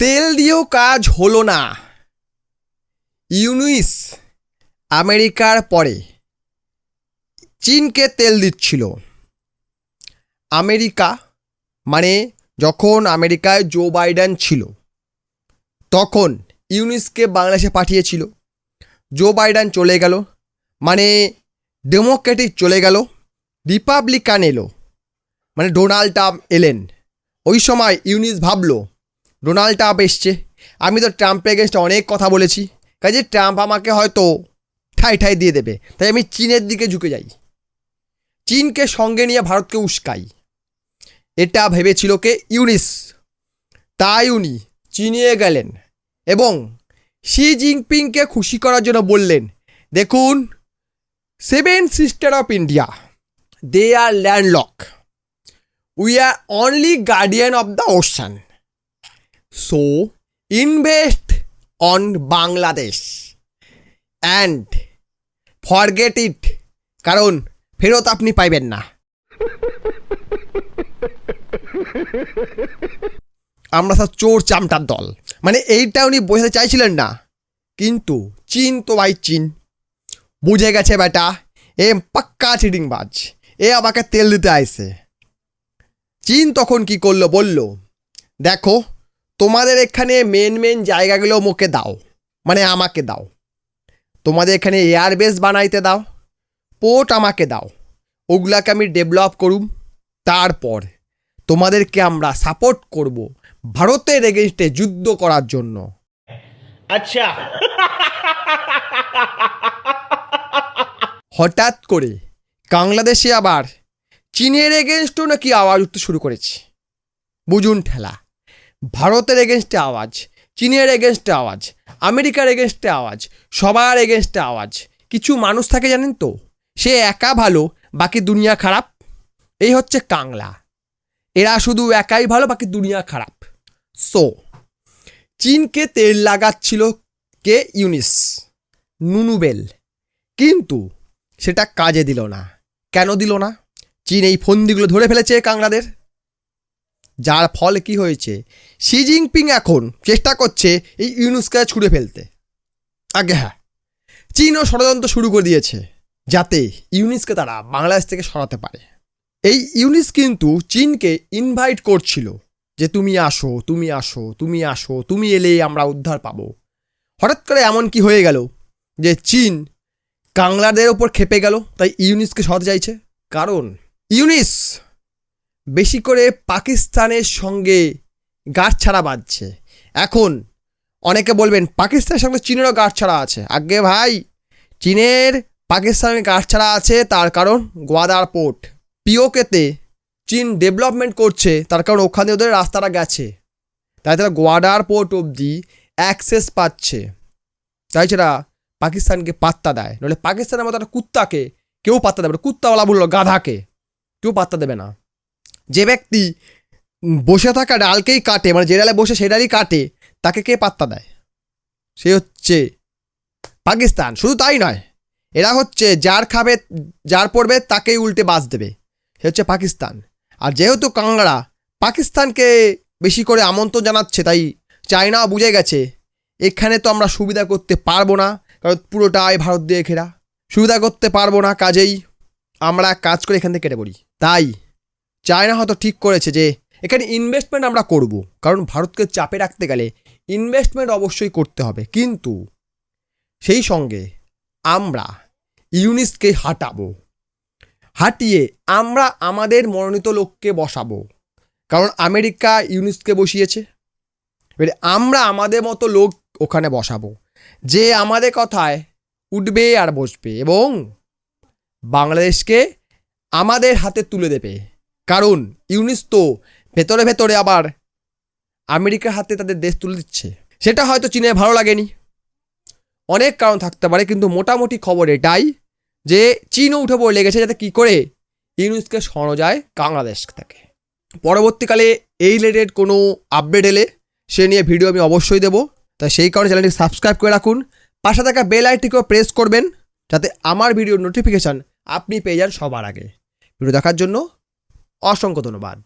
তেল দিয়েও কাজ হলো না। ইউনুইস আমেরিকার পরে চীনকে তেল দিচ্ছিল। আমেরিকা মানে যখন আমেরিকায় জো বাইডেন ছিল, তখন ইউনিসকে বাংলাদেশে পাঠিয়েছিল। জো বাইডেন চলে গেল মানে ডেমোক্রেটিক চলে গেল, রিপাবলিকান এলো মানে ডোনাল্ড ট্রাম্প এলেন। ওই সময় ইউনিস ভাবলো ডোনাল্ড ট্রাম্প এসছে। আমি তো ট্রাম্পের এগেনস্টে অনেক কথা বলেছি। কাজে ট্রাম্প আমাকে হয়তো ঠাই ঠাই দিয়ে দেবে। তাই আমি চীনের দিকে ঝুঁকে যাই। চীনকে সঙ্গে নিয়ে ভারতকে উস্কাই। এটা ভেবেছিল কে? ইউনিস। তাই উনি চিনিয়ে গেলেন এবং শি জিনপিংকে খুশি করার জন্য বললেন, দেখুন, seven sister of India, they are landlock. We are only guardian of the ocean. So invest on Bangladesh and forget it কারণ ফেরত আপনি পাইবেন না। আমরা সব চোর চামটার দল। মানে এইটা উনি বোঝাতে চাইছিলেন না। কিন্তু চীন তো ভাই চীন। বুঝে গেছে বেটা এ পাক্কা চিটিংবাজ। এ আমাকে তেল দিতে আইসে চীন তখন কি করল বলল, দেখো তোমাদের এখানে মেন মেন জায়গাগুলো মুখে দাও। মানে আমাকে দাও। তোমাদের এখানে এয়ারবেস বানাইতে দাও। পোর্ট আমাকে দাও। ওগুলাকে আমি ডেভেলপ করুম। তারপর তোমাদেরকে আমরা সাপোর্ট করব ভারতের এগেনস্টে যুদ্ধ করার জন্য। আচ্ছা। হঠাৎ করে বাংলাদেশে আবার চীনের এগেনস্টও নাকি আওয়াজ উঠতে শুরু করেছে। বুঝুন ঠেলা। ভারতের এগেনস্টে আওয়াজ, চীনের এগেনস্টে আওয়াজ, আমেরিকার এগেনস্টে আওয়াজ, সবার এগেনস্টে আওয়াজ। কিছু মানুষ থাকে জানেন তো? সে একা ভালো, বাকি দুনিয়া খারাপ। এই হচ্ছে কাংলা। এরা শুধু একাই ভালো, বাকি দুনিয়া খারাপ। সো চীনকে তেল লাগাচ্ছিল কে? ইউনিস নুনুবেল কিন্তু সেটা কাজে দিল না। কেন দিল না? চীন এই ফন্দিগুলো ধরে ফেলেছে কাংলাদের। যার ফল কি হয়েছে? শি জিনপিং এখন চেষ্টা করছে এই ইউনুসকে ছুঁড়ে ফেলতে। আগে হ্যাঁ। চীনও ষড়যন্ত্র শুরু করে দিয়েছে যাতে ইউনিসকে তারা বাংলাদেশ থেকে সরাতে পারে। এই ইউনিস কিন্তু চীনকে ইনভাইট করছিল যে তুমি আসো তুমি আসো তুমি আসো, তুমি এলে আমরা উদ্ধার পাবো। হঠাৎ করে এমন কি হয়ে গেল যে চীন কাংলাদের ওপর খেপে গেল, তাই ইউনিসকে সরাতে চাইছে। কারণ ইউনিস বেশি করে পাকিস্তানের সঙ্গে গাঁট ছাড়া বাঁধছে। এখন অনেকে বলবেন, পাকিস্তানের সঙ্গে চীনেরও গাঁট ছাড়া আছে। আগে ভাই, চীনের, পাকিস্তানের গাঁট ছাড়া আছে তার কারণ গোয়াদার পোর্ট। পিওকেতে চীন ডেভেলপমেন্ট করছে, তার কারণ ওখানে ওদের রাস্তাটা গেছে। তাই তারা গোয়াডার পোর্ট অবধি অ্যাক্সেস পাচ্ছে। তাই সেটা পাকিস্তানকে পাত্তা দেয়। নইলে পাকিস্তানের মতো একটা কুত্তাকে কেউ পাত্তা দেবে না। কুত্তাওয়ালা বলল, গাধাকে। কেউ পাত্তা দেবে না। যে ব্যক্তি বসে থাকা ডালকেই কাটে মানে যে ডালে বসে সে ডালই কাটে, তাকে কে পাত্তা দেয়? সে হচ্ছে পাকিস্তান। শুধু তাই নয়, এরা হচ্ছে যার খাবে, যার পড়বে তাকেই উল্টে বাস দেবে। সে হচ্ছে পাকিস্তান। আর যেহেতু কাংড়া পাকিস্তানকে বেশি করে আমন্ত্রণ জানাচ্ছে, তাই চায়না বুঝে গেছে, এখানে তো আমরা সুবিধা করতে পারব না, কারণ পুরোটাই ভারত দিয়ে ঘেরা। সুবিধা করতে পারব না, কাজেই আমরা কাজ করে এখান থেকে কেটে পড়ি। তাই চায়না হয়তো ঠিক করেছে যে এখানে ইনভেস্টমেন্ট আমরা করব। কারণ ভারতকে চাপে রাখতে গেলে ইনভেস্টমেন্ট অবশ্যই করতে হবে। কিন্তু সেই সঙ্গে আমরা ইউনিসকে হাঁটাবো। হাঁটিয়ে আমরা আমাদের মনোনীত লোককে বসাবো। কারণ আমেরিকা ইউনিসকে বসিয়েছে। এবারে আমরা আমাদের মতো লোক ওখানে বসাবো। যে আমাদের কথায় উঠবে আর বসবে এবং বাংলাদেশকে আমাদের হাতে তুলে দেবে। কারণ ইউনিস তো ভেতরে ভেতরে আবার আমেরিকার হাতে তাদের দেশ তুলে দিচ্ছে। সেটা হয়তো চীনে ভালো লাগেনি। অনেক কারণ থাকতে পারে, কিন্তু মোটামুটি খবর এটাই যে চীনও উঠে পড়ে লেগেছে যাতে কী করে ইউনিসকে সরানো যায় বাংলাদেশ থেকে। পরবর্তীকালে এই রিলেটেড কোনো আপডেট এলে সে নিয়ে ভিডিও আমি অবশ্যই দেবো। তাই সেই কারণে চ্যানেলটি সাবস্ক্রাইব করে রাখুন। পাশে থাকা বেল আইটিকেও প্রেস করবেন যাতে আমার ভিডিওর নোটিফিকেশান আপনি পেয়ে যান সবার আগে। ভিডিও দেখার জন্য অসংখ্য ধন্যবাদ।